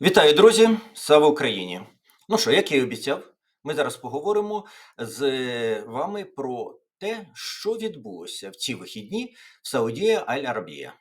Вітаю, друзі! Слава Україні! Ну що, як я і обіцяв, ми зараз поговоримо з вами про те, що відбулося в ці вихідні в Саудія Аль-Арабія.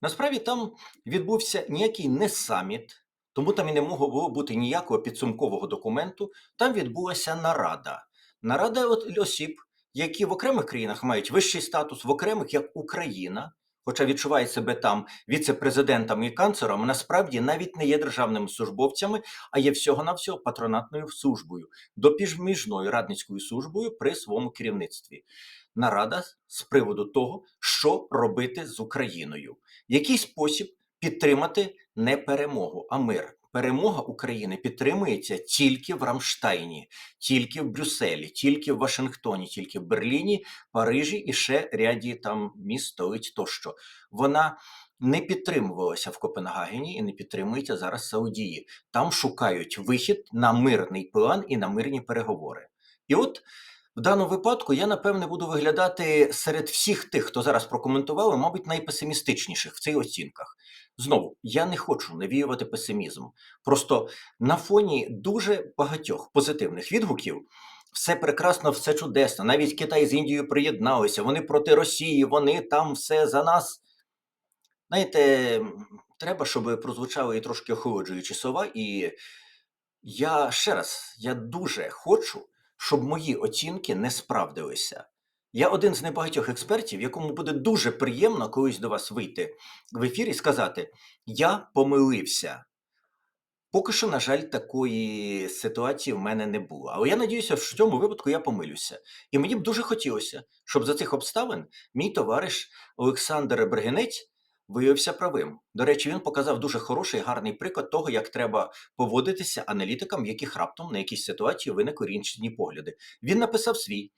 Насправді там відбувся ніякий не саміт, тому там і не могло бути ніякого підсумкового документу. Там відбулася нарада. Нарада осіб, які в окремих країнах мають вищий статус, в окремих як Україна, хоча відчуває себе там віце-президентом і канцлером, насправді навіть не є державними службовцями, а є всього-навсього патронатною службою, допіжміжною радницькою службою при своєму керівництві. Нарада з приводу того, що робити з Україною, який спосіб підтримати не перемогу, а мир. Перемога України підтримується тільки в Рамштайні, тільки в Брюсселі, тільки в Вашингтоні, тільки в Берліні, Парижі і ще ряді там міст столиць тощо. Вона не підтримувалася в Копенгагені і не підтримується зараз Саудії. Там шукають вихід на мирний план і на мирні переговори. І от в даному випадку я напевне буду виглядати серед всіх тих, хто зараз прокоментував, мабуть, найпесимістичніших в цих оцінках. Знову я не хочу навіювати песимізм. Просто на фоні дуже багатьох позитивних відгуків. Все прекрасно, все чудесно. Навіть Китай з Індією приєдналися. Вони проти Росії, вони там все за нас. Знаєте, треба, щоб прозвучали і трошки охолоджуючі слова. І я ще раз, я дуже хочу, щоб мої оцінки не справдилися. Я один з небагатьох експертів, якому буде дуже приємно колись до вас вийти в ефір і сказати: Я помилився. Поки що, на жаль, такої ситуації в мене не було. Але я надіюся, що в цьому випадку я помилюся. І мені б дуже хотілося, щоб за цих обставин мій товариш Олександр Бергенець виявився правим. До речі, він показав дуже хороший гарний приклад того, як треба поводитися аналітикам, яких раптом на якісь ситуації виникли різні погляди. Він написав свій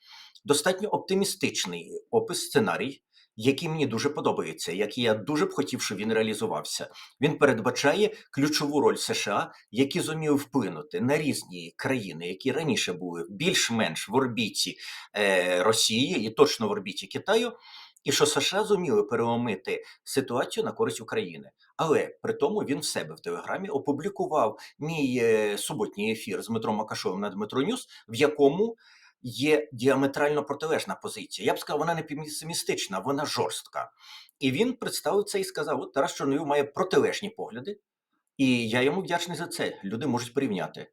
достатньо оптимістичний опис сценарій. Який мені дуже подобається, який я дуже б хотів, щоб він реалізувався. Він передбачає ключову роль США, які зуміли вплинути на різні країни, які раніше були більш-менш в орбіті е, Росії і точно в орбіті Китаю, і що США зуміли переломити ситуацію на користь України. Але при тому він в себе в телеграмі опублікував мій е, суботній ефір з Дмитром Макашовим на Дмитро Ньюс, в якому є діаметрально протилежна позиція. Я б сказав, вона не песимістична, вона жорстка. І він представив це і сказав: от Тарас Чорновіл має протилежні погляди, і я йому вдячний за це. Люди можуть порівняти.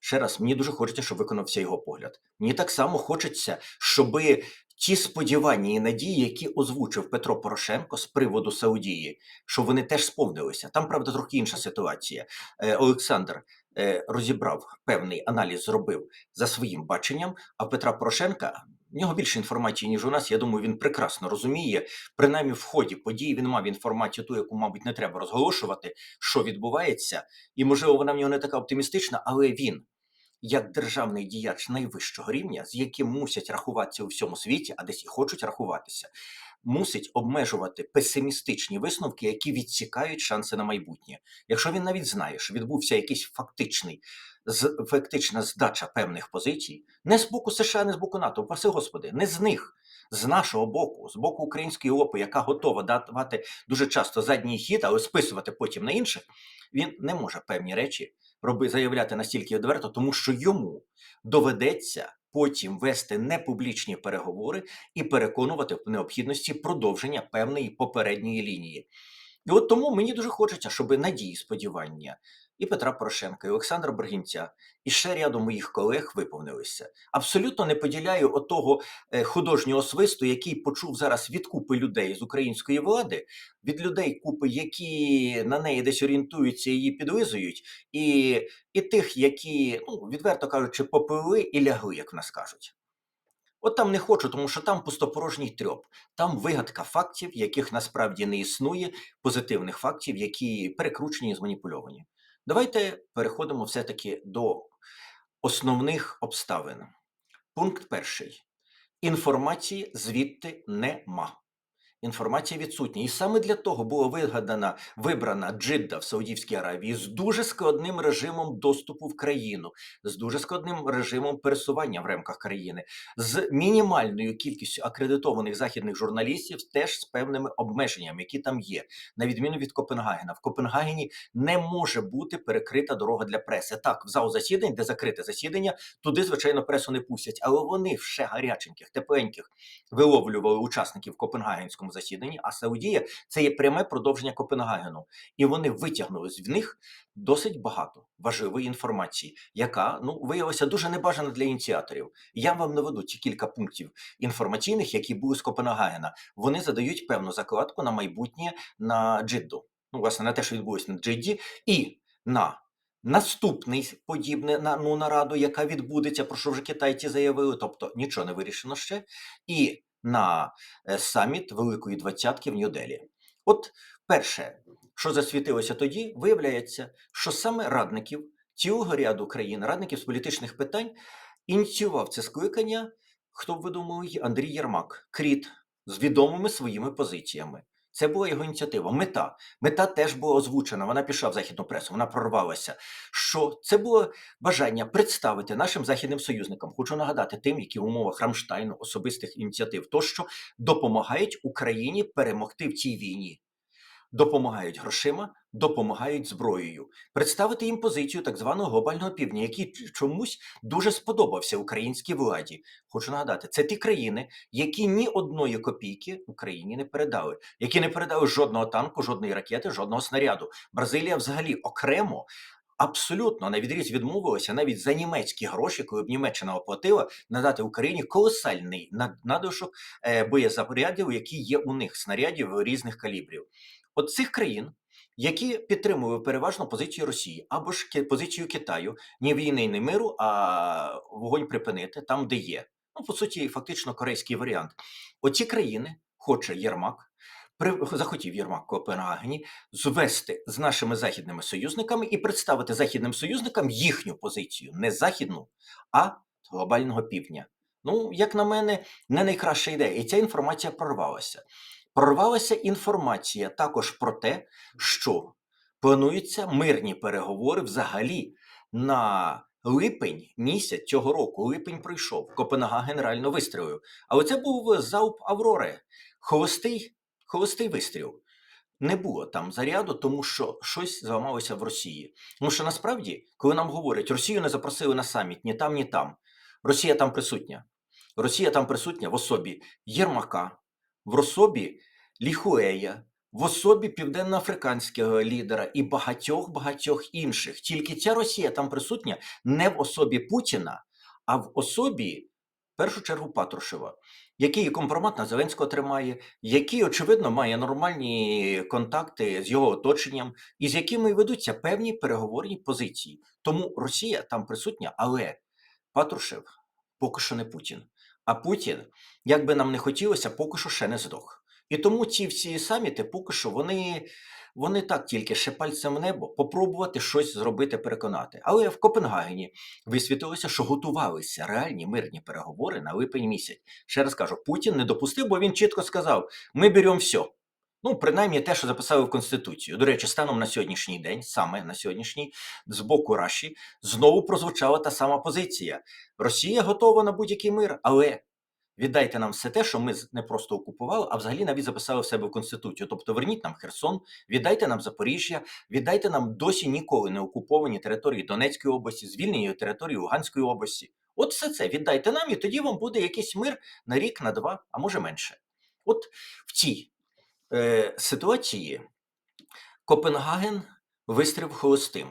Ще раз, мені дуже хочеться, щоб виконався його погляд. Мені так само хочеться, щоби ті сподівання і надії, які озвучив Петро Порошенко з приводу Саудії, щоб вони теж сповнилися. Там, правда, трохи інша ситуація. Е, Олександр е, розібрав певний аналіз, зробив за своїм баченням. А Петра Порошенка в нього більше інформації, ніж у нас. Я думаю, він прекрасно розуміє. Принаймні, в ході подій він мав інформацію, ту, яку, мабуть, не треба розголошувати, що відбувається, і можливо, вона в нього не така оптимістична, але він як державний діяч найвищого рівня, з яким мусять рахуватися у всьому світі, а десь і хочуть рахуватися, мусить обмежувати песимістичні висновки, які відсікають шанси на майбутнє. Якщо він навіть знає, що відбувся якийсь фактичний фактична здача певних позицій, не з боку США, не з боку НАТО, паси Господи, не з них. З нашого боку, з боку української ОПи, яка готова давати дуже часто задній хід, але списувати потім на інших, він не може певні речі роби заявляти настільки відверто, тому що йому доведеться потім вести непублічні переговори і переконувати в необхідності продовження певної попередньої лінії. І от тому мені дуже хочеться, щоб надії, сподівання і Петра Порошенка, і Олександра Бергінця, і ще ряду моїх колег виповнилися. Абсолютно не поділяю отого е, художнього свисту, який почув зараз від купи людей з української влади, від людей купи, які на неї десь орієнтуються і її підлизують, і, і тих, які, ну відверто кажучи, попили і лягли, як в нас кажуть. От там не хочу, тому що там пустопорожній трьоп, там вигадка фактів, яких насправді не існує, позитивних фактів, які перекручені і зманіпульовані. Давайте переходимо все-таки до основних обставин. Пункт перший. Інформації звідти нема. Інформація відсутня. І саме для того була вигадана, вибрана Джидда в Саудівській Аравії з дуже складним режимом доступу в країну, з дуже складним режимом пересування в рамках країни, з мінімальною кількістю акредитованих західних журналістів, теж з певними обмеженнями, які там є, на відміну від Копенгагена. В Копенгагені не може бути перекрита дорога для преси. Так, в зал засідань, де закрите засідання, туди, звичайно, пресу не пустять, але вони ще гаряченьких, тепленьких виловлювали учасників Копенгагенському засіданні, а Саудія це є пряме продовження Копенгагену. І вони витягнули з них досить багато важливої інформації, яка ну виявилася дуже небажана для ініціаторів. Я вам наведу ті кілька пунктів інформаційних, які були з Копенгагена. Вони задають певну закладку на майбутнє на Джидду. Ну, власне, на те, що відбулося на Джидді, і на наступний подібне на ну, нараду, яка відбудеться, про що вже китайці заявили, тобто нічого не вирішено ще, і на е, саміт Великої Двадцятки в Нью-Делі. От перше, що засвітилося тоді, виявляється, що саме радників цілого ряду країн, радників з політичних питань, ініціював це скликання, хто б ви думали, Андрій Єрмак, Кріт з відомими своїми позиціями. Це була його ініціатива. Мета. Мета теж була озвучена. Вона пішла в західну пресу, вона прорвалася. Що це було бажання представити нашим західним союзникам. Хочу нагадати тим, які в умовах Рамштайну, особистих ініціатив, тощо допомагають Україні перемогти в цій війні. Допомагають грошима, допомагають зброєю, представити їм позицію так званого глобального півдня, який чомусь дуже сподобався українській владі. Хочу нагадати, це ті країни, які ні одної копійки Україні не передали, які не передали жодного танку, жодної ракети, жодного снаряду. Бразилія взагалі окремо. Абсолютно на відріз відмовилася навіть за німецькі гроші, коли б Німеччина оплатила надати Україні колосальний над- надлишок е, боєзапорядів, які є у них снарядів різних калібрів. От цих країн, які підтримували переважно позицію Росії або ж позицію Китаю, ні війни, ні миру, а вогонь припинити там, де є. Ну, по суті, фактично корейський варіант. Оці країни хоче Єрмак. Захотів Єрмак Копенгагені звести з нашими західними союзниками і представити західним союзникам їхню позицію, не західну, а глобального півдня. Ну, як на мене, не найкраща ідея. І ця інформація прорвалася. Прорвалася інформація також про те, що плануються мирні переговори взагалі на липень місяць цього року. Липень прийшов, Копенгаген реально вистрілив. Але це був залп Аврори, холостий, холостий вистріл. Не було там заряду, тому що щось зламалося в Росії. Тому що насправді, коли нам говорять, Росію не запросили на саміт ні там, ні там. Росія там присутня. Росія там присутня в особі Єрмака, в особі Ліхуея, в особі південноафриканського лідера і багатьох багатьох інших. Тільки ця Росія там присутня не в особі Путіна, а в особі, в першу чергу, Патрушева, який компромат на Зеленського тримає, який, очевидно, має нормальні контакти з його оточенням, і з якими ведуться певні переговорні позиції. Тому Росія там присутня, але Патрушев поки що не Путін. А Путін, як би нам не хотілося, поки що ще не здох. І тому ці всі саміти поки що вони, вони так тільки ще пальцем в небо попробувати щось зробити, переконати. Але в Копенгагені висвітилося, що готувалися реальні мирні переговори на липень місяць. Ще раз кажу, Путін не допустив, бо він чітко сказав: ми беремо все. Ну, принаймні те, що записали в Конституцію. До речі, станом на сьогоднішній день, саме на сьогоднішній, з боку Раші, знову прозвучала та сама позиція. Росія готова на будь-який мир, але віддайте нам все те, що ми не просто окупували, а взагалі навіть записали в себе в Конституцію. Тобто верніть нам Херсон, віддайте нам Запоріжжя, віддайте нам досі ніколи не окуповані території Донецької області, звільнені території Луганської області. От все це віддайте нам, і тоді вам буде якийсь мир на рік, на два, а може менше. От в цій е, ситуації Копенгаген вистрів холостим.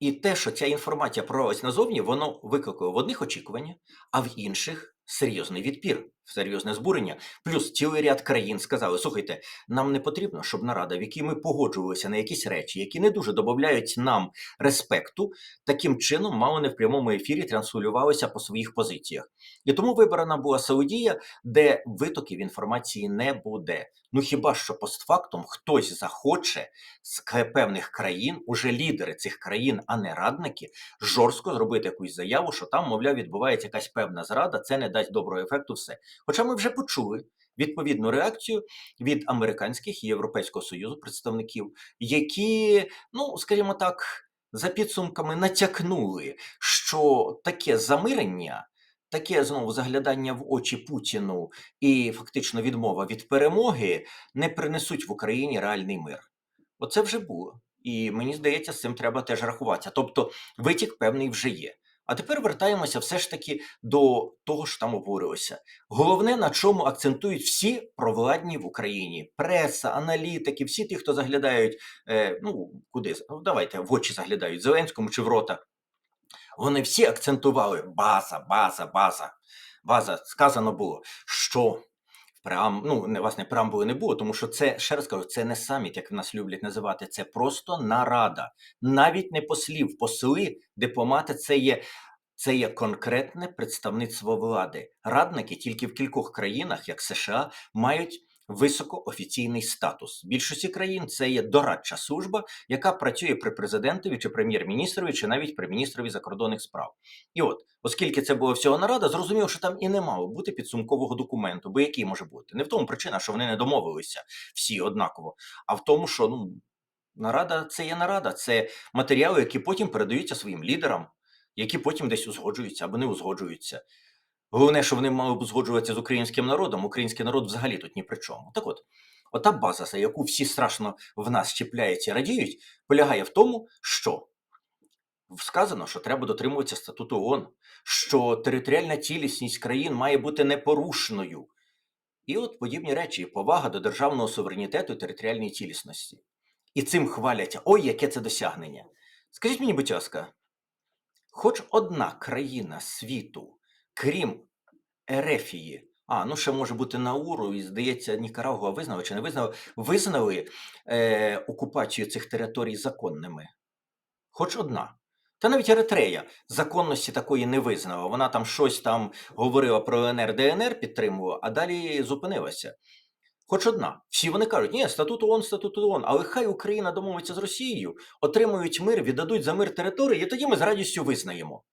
І те, що ця інформація прорвалась назовні, воно викликало в одних очікування, а в інших серйозний відпір, серйозне збурення. Плюс цілий ряд країн сказали: слухайте, нам не потрібно, щоб нарада, в якій ми погоджувалися на якісь речі, які не дуже додають нам респекту, таким чином мало не в прямому ефірі транслювалися по своїх позиціях. І тому вибрана була Саудія, де витоків інформації не буде. Ну хіба що постфактум хтось захоче з певних країн, уже лідери цих країн, а не радники, жорстко зробити якусь заяву, що там, мовляв, відбувається якась певна зрада, це не дасть доброго ефекту. Все. Хоча ми вже почули відповідну реакцію від американських і Європейського союзу представників, які, ну скажімо так, за підсумками натякнули, що таке замирення. Таке знову заглядання в очі Путіну і фактично відмова від перемоги не принесуть в Україні реальний мир. Оце вже було. І мені здається, з цим треба теж рахуватися. Тобто витік певний вже є. А тепер вертаємося все ж таки до того, що там обговорилося. Головне, на чому акцентують всі провладні в Україні: преса, аналітики, всі ті, хто заглядають, е, ну куди ну, давайте в очі заглядають Зеленському чи в рота. Вони всі акцентували база, база, база. База сказано було, що Преам, ну не власне преамбули не було, тому що це ще раз кажу, це не саміт, як в нас люблять називати. Це просто нарада, навіть не послів, посли, дипломати. Це є це є конкретне представництво влади. Радники тільки в кількох країнах, як США, мають високоофіційний статус. В більшості країн це є дорадча служба, яка працює при президентові чи прем'єр-міністрові, чи навіть при міністрові закордонних справ. І от, оскільки це була всього нарада, зрозуміло, що там і не мало бути підсумкового документу, бо який може бути? Не в тому причина, що вони не домовилися всі однаково, а в тому, що ну нарада це є нарада, це матеріали, які потім передаються своїм лідерам, які потім десь узгоджуються або не узгоджуються. Головне, що вони мали б узгоджуватися з українським народом. Український народ взагалі тут ні при чому. Так от, ота база, за яку всі страшно в нас чіпляють і радіють, полягає в тому, що сказано, що треба дотримуватися статуту ООН, що територіальна цілісність країн має бути непорушною. І от подібні речі, повага до державного суверенітету і територіальної цілісності. І цим хваляться. Ой, яке це досягнення! Скажіть мені, будь ласка, хоч одна країна світу крім Ерефії, а ну ще може бути Науру, і здається, Нікарагуа визнали чи не визнали, визнали е, окупацію цих територій законними. Хоч одна. Та навіть Еритрея законності такої не визнала. Вона там щось там говорила про ЛНР, ДНР підтримувала, а далі зупинилася. Хоч одна. Всі вони кажуть, ні, статут ООН, статут ООН, але хай Україна домовиться з Росією, отримують мир, віддадуть за мир території, і тоді ми з радістю визнаємо.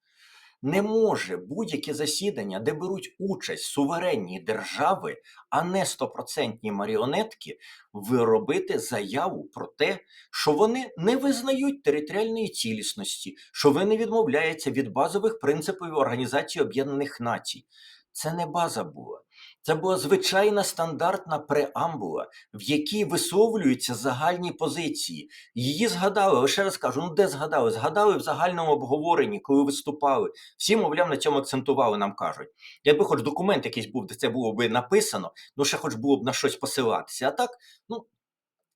Не може будь-яке засідання, де беруть участь суверенні держави, а не стопроцентні маріонетки, виробити заяву про те, що вони не визнають територіальної цілісності, що вони відмовляються від базових принципів Організації Об'єднаних Націй. Це не база була. Це була звичайна стандартна преамбула, в якій висловлюються загальні позиції. Її згадали, лише раз кажу, ну де згадали? Згадали в загальному обговоренні, коли виступали. Всі, мовляв, на цьому акцентували, нам кажуть. Якби хоч документ якийсь був, де це було б написано, ну ще хоч було б на щось посилатися. А так, ну.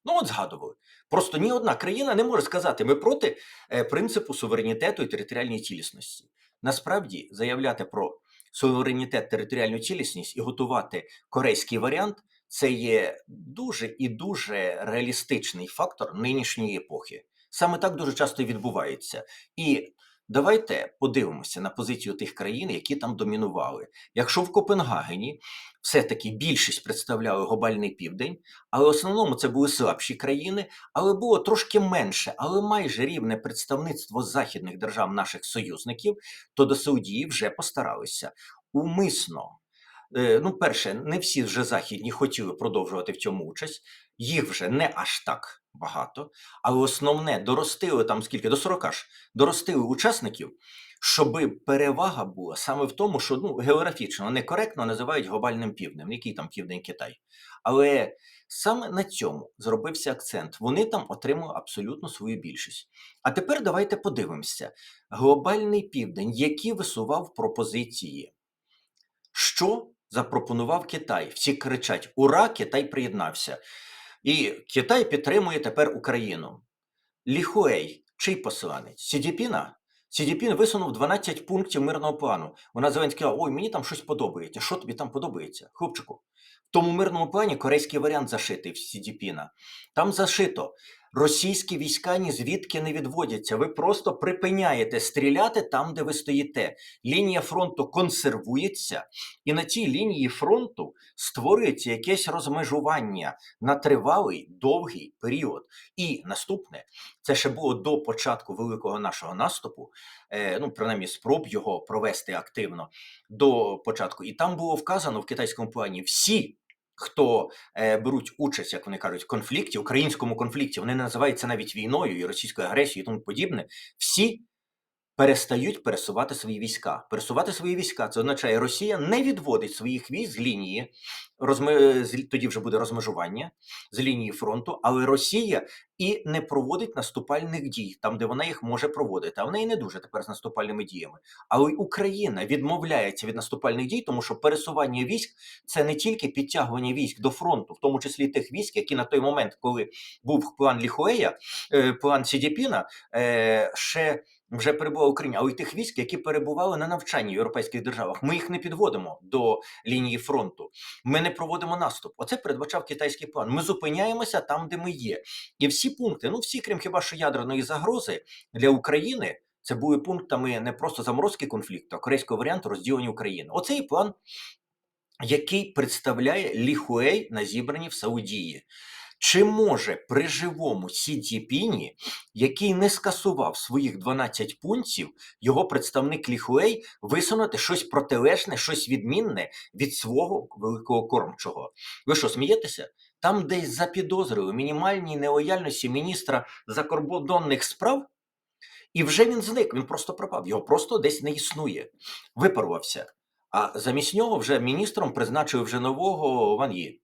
Ну, от згадували. Просто ні одна країна не може сказати, ми проти е, принципу суверенітету і територіальної цілісності. Насправді заявляти про суверенітет, територіальну цілісність і готувати корейський варіант це є дуже і дуже реалістичний фактор нинішньої епохи. Саме так дуже часто відбувається. І давайте подивимося на позицію тих країн, які там домінували. Якщо в Копенгагені все-таки більшість представляли глобальний південь, але в основному це були слабші країни, але було трошки менше, але майже рівне представництво західних держав наших союзників, то до Саудії вже постаралися умисно. Е, ну, перше, не всі вже західні хотіли продовжувати в цьому участь, їх вже не аж так багато, але основне доростили там скільки до 40 ж доростили учасників, щоб перевага була саме в тому, що ну географічно некоректно називають глобальним півднем, який там південь Китай. Але саме на цьому зробився акцент. Вони там отримали абсолютно свою більшість. А тепер давайте подивимося: глобальний південь, який висував пропозиції, що запропонував Китай. Всі кричать: Ура! Китай приєднався. І Китай підтримує тепер Україну. Ліхуей, чий посланець? Сідіпіна? Сідіпін висунув 12 пунктів мирного плану. Вона Зеленський ой, мені там щось подобається. Що тобі там подобається? Хлопчику. В тому мирному плані корейський варіант зашитий в Сідіпіна. Там зашито Російські війська ні звідки не відводяться. Ви просто припиняєте стріляти там, де ви стоїте. Лінія фронту консервується, і на цій лінії фронту створюється якесь розмежування на тривалий довгий період. І наступне це ще було до початку великого нашого наступу, е, ну принаймні спроб його провести активно до початку. І там було вказано в китайському плані всі хто е, беруть участь, як вони кажуть, в конфлікті, українському конфлікті, вони називаються навіть війною і російською агресією і тому подібне, всі перестають пересувати свої війська. Пересувати свої війська це означає, Росія не відводить своїх військ з лінії, розме... з- тоді вже буде розмежування з лінії фронту, але Росія і не проводить наступальних дій там, де вона їх може проводити. А в неї не дуже тепер з наступальними діями. Але й Україна відмовляється від наступальних дій, тому що пересування військ це не тільки підтягування військ до фронту, в тому числі тих військ, які на той момент, коли був план Ліхуея, е, план Сідіпіна, е, ще вже перебувала в Україні, але й тих військ, які перебували на навчанні в європейських державах. Ми їх не підводимо до лінії фронту. Ми не проводимо наступ. Оце передбачав китайський план. Ми зупиняємося там, де ми є. І всі пункти, ну всі, крім хіба що ядерної загрози для України. Це були пунктами не просто заморозки конфлікту, а корейського варіанту розділення України. Оцей план, який представляє Ліхуей на зібранні в Саудії. Чи може при живому Сі Цзіпіні, який не скасував своїх 12 пунктів, його представник Ліхуей висунути щось протилежне, щось відмінне від свого великого кормчого? Ви що, смієтеся? Там десь запідозрили мінімальній нелояльності міністра закордонних справ, і вже він зник, він просто пропав. Його просто десь не існує, випарувався. А замість нього вже міністром призначили вже нового Ван Ї.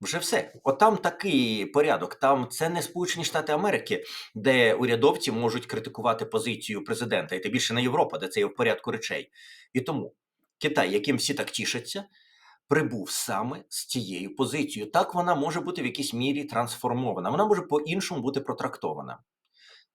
Вже все. От там такий порядок. Там це не Сполучені Штати Америки, де урядовці можуть критикувати позицію президента, і тим більше не Європа, де це є в порядку речей. І тому Китай, яким всі так тішаться, прибув саме з цією позицією. Так вона може бути в якійсь мірі трансформована, вона може по-іншому бути протрактована.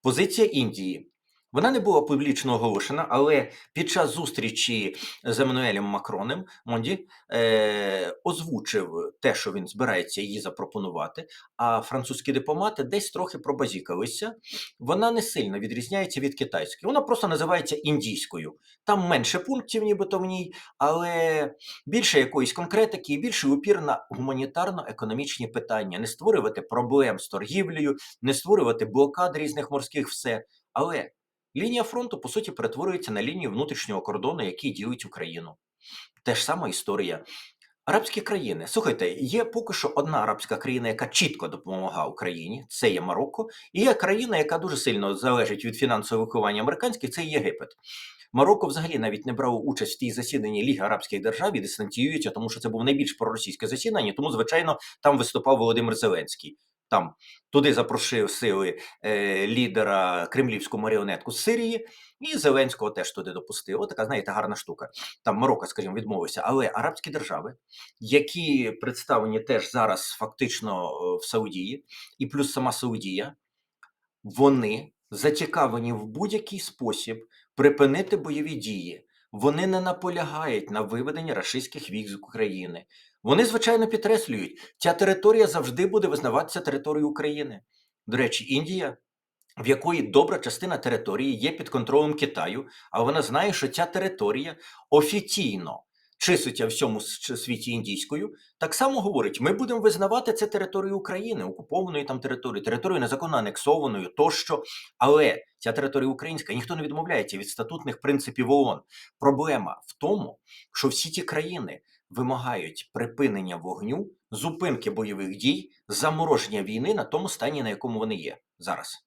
Позиція Індії. Вона не була публічно оголошена, але під час зустрічі з Еммануелем Макронем Монді е, озвучив те, що він збирається її запропонувати. А французькі дипломати десь трохи пробазікалися. Вона не сильно відрізняється від китайської. Вона просто називається індійською. Там менше пунктів, нібито в ній, але більше якоїсь конкретики і більше упір на гуманітарно-економічні питання, не створювати проблем з торгівлею, не створювати блокад різних морських все. Але лінія фронту, по суті, перетворюється на лінію внутрішнього кордону, який ділить Україну. Те ж сама історія. Арабські країни. Слухайте, є поки що одна арабська країна, яка чітко допомагає Україні, це є Марокко, і є країна, яка дуже сильно залежить від фінансового виховання американських, це Єгипет. Марокко взагалі навіть не брало участь в тій засіданні Ліги Арабських держав і дистанціюється, тому що це був найбільш проросійське засідання, тому, звичайно, там виступав Володимир Зеленський. Там туди запросив сили е, лідера кремлівську маріонетку з Сирії, і Зеленського теж туди допустив. Така, знаєте, гарна штука. Там Марокко, скажімо, відмовився. Але арабські держави, які представлені теж зараз фактично е, в Саудії, і плюс сама Саудія, вони зацікавлені в будь-який спосіб припинити бойові дії. Вони не наполягають на виведенні рашистських військ з України. Вони, звичайно, підкреслюють, ця територія завжди буде визнаватися територією України. До речі, Індія, в якої добра частина території є під контролем Китаю, а вона знає, що ця територія офіційно числиться в всьому світі індійською, так само говорить: ми будемо визнавати це територією України, окупованою там територією, територією незаконно анексованою тощо. Але ця територія українська, ніхто не відмовляється від статутних принципів ООН. Проблема в тому, що всі ті країни вимагають припинення вогню, зупинки бойових дій, замороження війни на тому стані, на якому вони є зараз.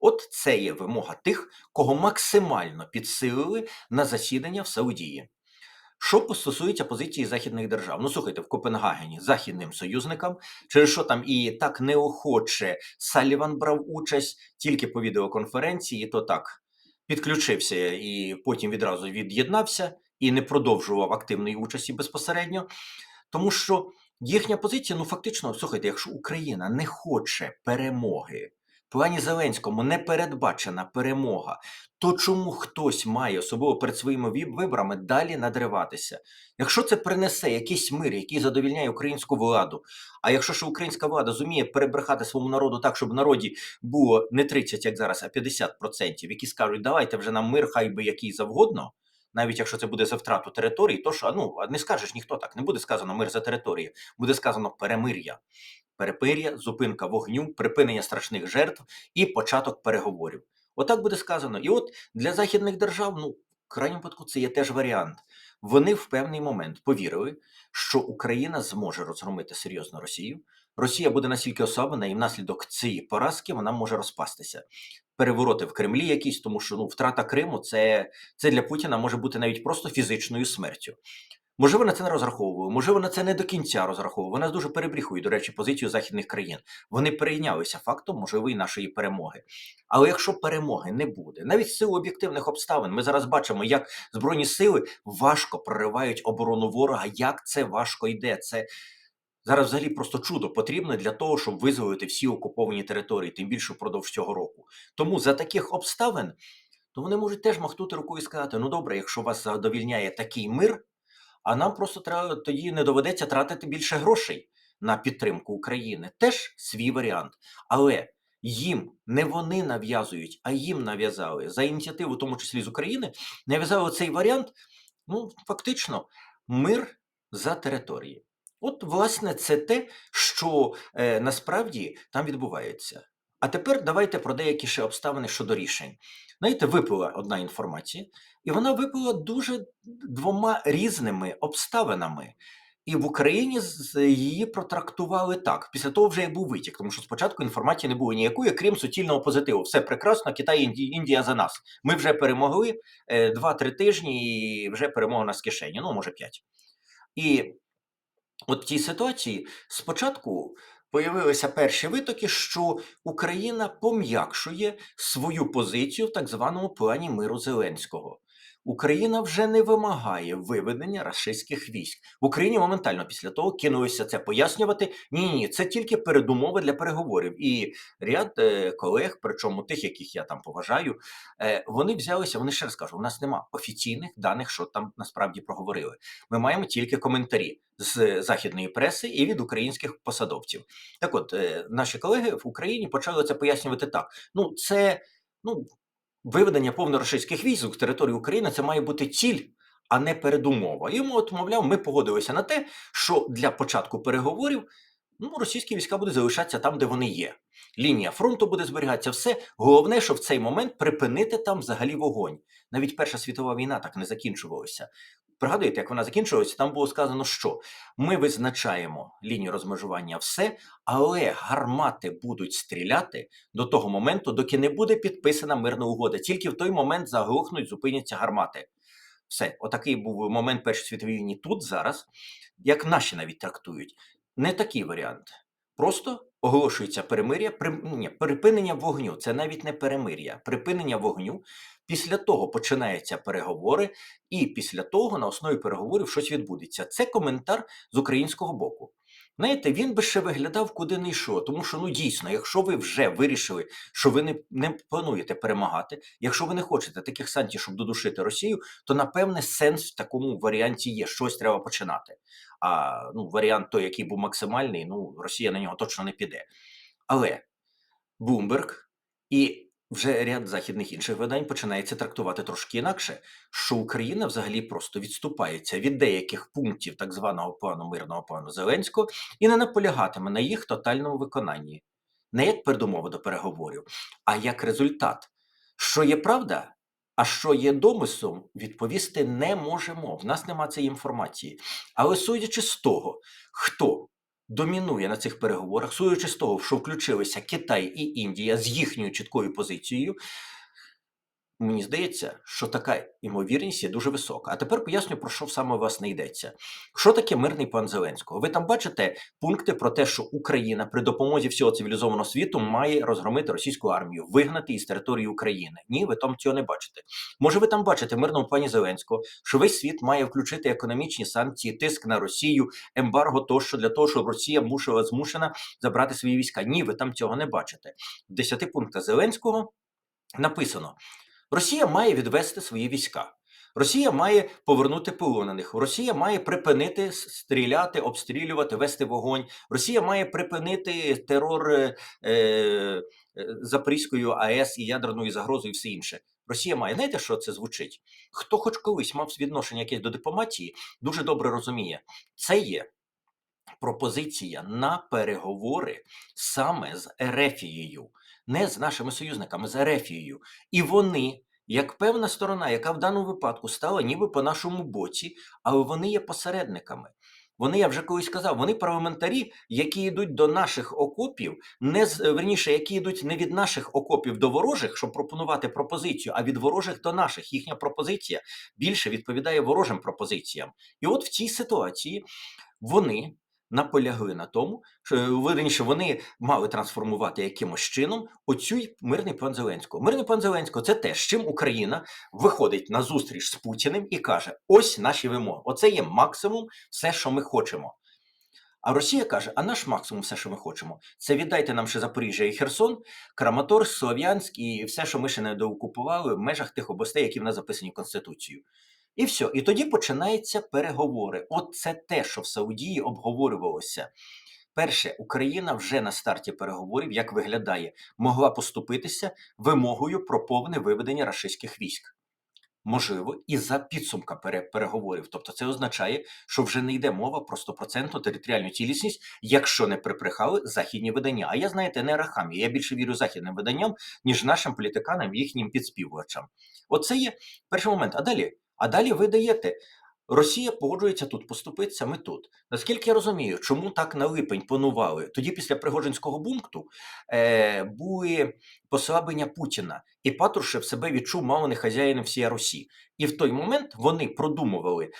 От це є вимога тих, кого максимально підсилили на засідання в Саудії. Що стосується позиції західних держав, ну слухайте, в Копенгагені західним союзникам, через що там і так неохоче Саліван брав участь тільки по відеоконференції, то так підключився і потім відразу від'єднався і не продовжував активної участі безпосередньо, тому що їхня позиція, ну фактично, слухайте, якщо Україна не хоче перемоги. Плані Зеленському не передбачена перемога, то чому хтось має, особливо перед своїми виборами, далі надриватися? Якщо це принесе якийсь мир, який задовільняє українську владу, а якщо ж українська влада зуміє перебрехати своєму народу так, щоб в народі було не 30, як зараз, а 50%, які скажуть, давайте вже нам мир, хай би який завгодно, навіть якщо це буде за втрату території, то що ну не скажеш ніхто так, не буде сказано мир за територію, буде сказано перемир'я. Перепир'я, зупинка вогню, припинення страшних жертв і початок переговорів. Отак буде сказано. І от для західних держав, ну, в крайньому випадку, це є теж варіант. вони в певний момент повірили, що Україна зможе розгромити серйозно Росію. Росія буде настільки ослаблена, і внаслідок цієї поразки вона може розпастися. Перевороти в Кремлі якісь, тому що ну втрата Криму це, це для Путіна може бути навіть просто фізичною смертю. Можливо, на це не розраховували, можливо, на це не до кінця розраховували. Вона дуже перебріхує, до речі, позицію західних країн. Вони перейнялися фактом можливої нашої перемоги. Але якщо перемоги не буде, навіть з силу об'єктивних обставин, ми зараз бачимо, як збройні сили важко проривають оборону ворога. Як це важко йде? Це зараз взагалі просто чудо потрібне для того, щоб визволити всі окуповані території, тим більше впродовж цього року. Тому за таких обставин то вони можуть теж махнути рукою і сказати: ну добре, якщо вас задовільняє такий мир. А нам просто треба тоді не доведеться тратити більше грошей на підтримку України. Теж свій варіант. Але їм не вони нав'язують, а їм нав'язали за ініціативу, в тому числі з України, нав'язали цей варіант. Ну, фактично, мир за території. От, власне, це те, що е, насправді там відбувається. А тепер давайте про деякі ще обставини щодо рішень. Знаєте, випила одна інформація, і вона випила дуже двома різними обставинами. І в Україні її протрактували так, після того вже як був витік, тому що спочатку інформації не було ніякої, крім суцільного позитиву. Все прекрасно, Китай, Інді- Індія за нас. Ми вже перемогли е, два-три тижні, і вже перемога нас кишені, ну може п'ять. І от в цій ситуації спочатку появилися перші витоки, що Україна пом'якшує свою позицію в так званому плані миру Зеленського. Україна вже не вимагає виведення рашистських військ. В Україні моментально після того кинулися це пояснювати. Ні, ні, це тільки передумови для переговорів. І ряд е, колег, причому тих, яких я там поважаю, е, вони взялися. Вони ще раз кажу, у нас нема офіційних даних, що там насправді проговорили. Ми маємо тільки коментарі з західної преси і від українських посадовців. Так, от е, наші колеги в Україні почали це пояснювати так. Ну, це ну виведення повноросійських військ з території України це має бути ціль, а не передумова. І от, мовляв, ми погодилися на те, що для початку переговорів ну, російські війська будуть залишатися там, де вони є. Лінія фронту буде зберігатися. Все головне, що в цей момент припинити там взагалі вогонь. Навіть Перша світова війна так не закінчувалася. Пригадуєте, як вона закінчувалася, там було сказано, що ми визначаємо лінію розмежування все, але гармати будуть стріляти до того моменту, доки не буде підписана мирна угода. Тільки в той момент заглухнуть, зупиняться гармати. Все, отакий був момент Першої світової війни тут зараз, як наші навіть трактують. Не такий варіант. Просто оголошується перемир'я, при, припинення вогню. Це навіть не перемир'я, припинення вогню. Після того починаються переговори, і після того на основі переговорів щось відбудеться. Це коментар з українського боку. Знаєте, він би ще виглядав куди не йшов, тому що ну дійсно, якщо ви вже вирішили, що ви не, не плануєте перемагати, якщо ви не хочете таких санкцій, щоб додушити Росію, то напевне сенс в такому варіанті є. Щось треба починати. А ну, варіант той, який був максимальний, ну Росія на нього точно не піде. Але Бумберг і вже ряд західних інших видань починається трактувати трошки інакше, що Україна взагалі просто відступається від деяких пунктів так званого плану мирного плану Зеленського і не наполягатиме на їх тотальному виконанні, не як передумова до переговорів, а як результат. Що є правда, а що є домислом, відповісти не можемо. В нас нема цієї інформації. Але судячи з того, хто домінує на цих переговорах, суючи з того, що включилися Китай і Індія з їхньою чіткою позицією, мені здається, що така ймовірність є дуже висока. А тепер поясню, про що саме власне йдеться. Що таке мирний план Зеленського? Ви там бачите пункти про те, що Україна при допомозі всього цивілізованого світу має розгромити російську армію, вигнати із території України. Ні, ви там цього не бачите. Може, ви там бачите в мирному плані Зеленського, що весь світ має включити економічні санкції, тиск на Росію, ембарго тощо для того, щоб Росія мусила змушена забрати свої війська. Ні, ви там цього не бачите. В 10 пунктах Зеленського написано: Росія має відвести свої війська. Росія має повернути полонених. Росія має припинити стріляти, обстрілювати, вести вогонь. Росія має припинити терор е, е, Запорізькою АЕС і ядерною загрозою, і все інше. Росія має. Знаєте, що це звучить? Хто хоч колись мав відношення якесь до дипломатії, дуже добре розуміє. Це є пропозиція на переговори саме з Ерефією, не з нашими союзниками, з Ерефією. І вони, як певна сторона, яка в даному випадку стала ніби по нашому боці, але вони є посередниками. Вони, я вже колись казав, вони парламентарі, які йдуть до наших окопів, не з верніше, які йдуть не від наших окопів до ворожих, щоб пропонувати пропозицію, а від ворожих до наших. Їхня пропозиція більше відповідає ворожим пропозиціям. І от в цій ситуації вони наполягли на тому, що вірніше, вони мали трансформувати якимось чином оцю мирний план Зеленського. Мирний план Зеленського це те, з чим Україна виходить на зустріч з Путіним і каже: ось наші вимоги. Оце є максимум, все, що ми хочемо. А Росія каже: а наш максимум, все, що ми хочемо, це віддайте нам ще Запоріжжя і Херсон, Краматорськ, Слов'янськ і все, що ми ще не доокупували в межах тих областей, які в нас записані в Конституцію. І все. І тоді починаються переговори. От це те, що в Саудії обговорювалося. Перше, Україна вже на старті переговорів, як виглядає, могла поступитися вимогою про повне виведення рашистських військ. Можливо, і за підсумка переговорів. Тобто це означає, що вже не йде мова про стопроцентну територіальну цілісність, якщо не приприхали західні видання. А я, знаєте, не рахамі. Я більше вірю західним виданням, ніж нашим політиканам, їхнім підспівувачам. Оце є перший момент. А далі, а далі ви даєте. Росія погоджується тут, поступиться ми тут. Наскільки я розумію, чому так на липень панували? Тоді після Пригожинського пункту е, були послаблення Путіна, і Патрушев себе відчув мало не хазяїном всієї Русі. І в той момент вони продумували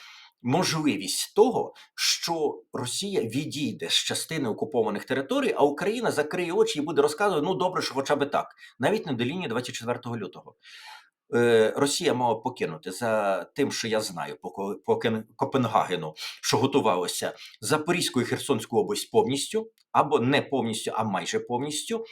можливість того, що Росія відійде з частини окупованих територій, а Україна закриє очі і буде розказувати, ну добре, що хоча б так, навіть не до лінії 24 лютого. Е, Росія мала покинути за тим, що я знаю, по, Ко- Копенгагену, що готувалося Запорізьку і Херсонську область повністю, або не повністю, а майже повністю.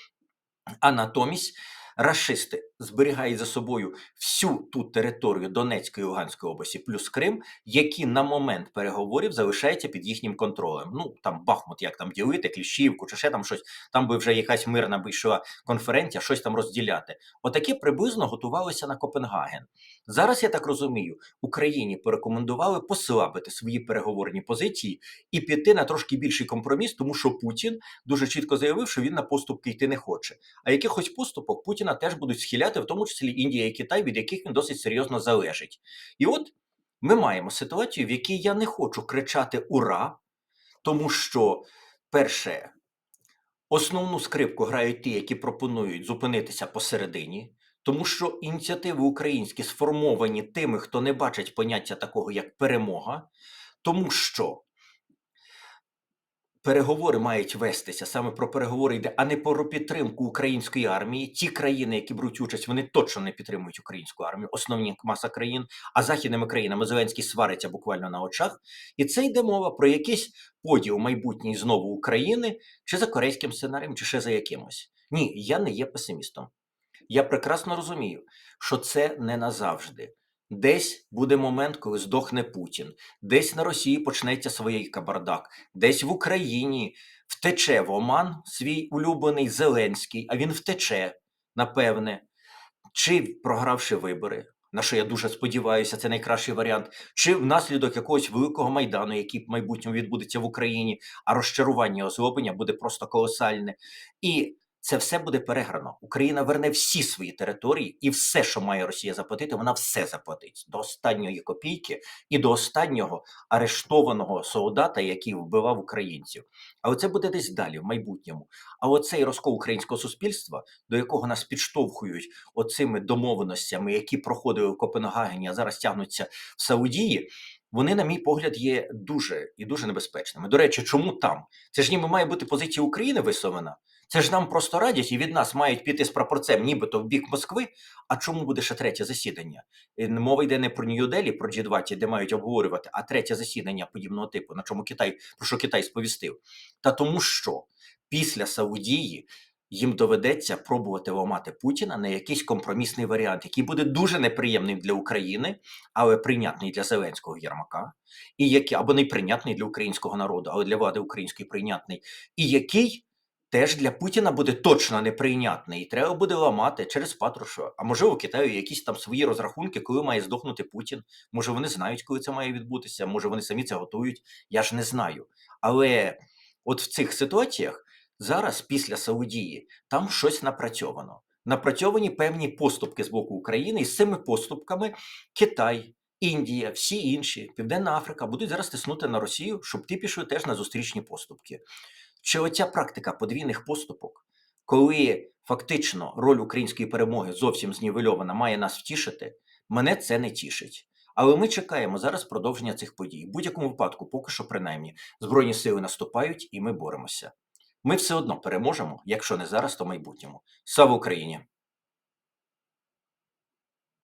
А натомість рашисти зберігають за собою всю ту територію Донецької і Луганської області, плюс Крим, які на момент переговорів залишаються під їхнім контролем. Ну там Бахмут, як там ділити, Кліщівку чи ще там щось. Там би вже якась мирна вийшла конференція, щось там розділяти. Отаке приблизно готувалося на Копенгаген. Зараз я так розумію, Україні порекомендували послабити свої переговорні позиції і піти на трошки більший компроміс, тому що Путін дуже чітко заявив, що він на поступки йти не хоче. А якихось поступок Путіна теж будуть схиляти, в тому числі Індія і Китай, від яких він досить серйозно залежить. І от ми маємо ситуацію, в якій я не хочу кричати Ура, тому що, перше, основну скрипку грають ті, які пропонують зупинитися посередині. Тому що ініціативи українські сформовані тими, хто не бачить поняття такого як перемога, тому що переговори мають вестися саме про переговори йде, а не про підтримку української армії. Ті країни, які беруть участь, вони точно не підтримують українську армію, основні маса країн, а західними країнами Зеленський свариться буквально на очах. І це йде мова про якийсь поділ майбутній знову України, чи за корейським сценарієм, чи ще за якимось. Ні, я не є песимістом. Я прекрасно розумію, що це не назавжди. Десь буде момент, коли здохне Путін, десь на Росії почнеться своєї кабардак, десь в Україні втече в Оман свій улюблений Зеленський, а він втече, напевне, чи програвши вибори, на що я дуже сподіваюся, це найкращий варіант, чи внаслідок якогось великого майдану, який в майбутньому відбудеться в Україні, а розчарування озлоблення буде просто колосальне. І це все буде переграно. Україна верне всі свої території, і все, що має Росія заплатити, вона все заплатить до останньої копійки і до останнього арештованого солдата, який вбивав українців. Але це буде десь далі, в майбутньому. А оцей розкол українського суспільства, до якого нас підштовхують оцими домовленостями, які проходили в Копенгагені, а зараз тягнуться в Саудії. Вони, на мій погляд, є дуже і дуже небезпечними. До речі, чому там? Це ж ніби має бути позиція України висловлена. Це ж нам просто радять, і від нас мають піти з прапорцем, нібито в бік Москви. А чому буде ще третє засідання? Мова йде не про Нью-Делі, про G20, де мають обговорювати, а третє засідання подібного типу, на чому Китай про що Китай сповістив. Та тому, що після Саудії їм доведеться пробувати ламати Путіна на якийсь компромісний варіант, який буде дуже неприємним для України, але прийнятний для Зеленського Єрмака, і який або неприйнятний для українського народу, але для влади української прийнятний, і який теж для Путіна буде точно неприйнятний, і треба буде ламати через Патрушева. А може у Китаю якісь там свої розрахунки, коли має здохнути Путін. Може вони знають, коли це має відбутися, може вони самі це готують. Я ж не знаю. Але от в цих ситуаціях зараз, після Саудії, там щось напрацьовано. напрацьовані певні поступки з боку України, і з цими поступками Китай, Індія, всі інші, Південна Африка будуть зараз тиснути на Росію, щоб ті пішли теж на зустрічні поступки. Чи оця практика подвійних поступок, коли фактично роль української перемоги зовсім знівельована, має нас втішити, мене це не тішить. Але ми чекаємо зараз продовження цих подій. В будь-якому випадку, поки що, принаймні, збройні сили наступають, і ми боремося. Ми все одно переможемо, якщо не зараз, то в майбутньому. Слава Україні!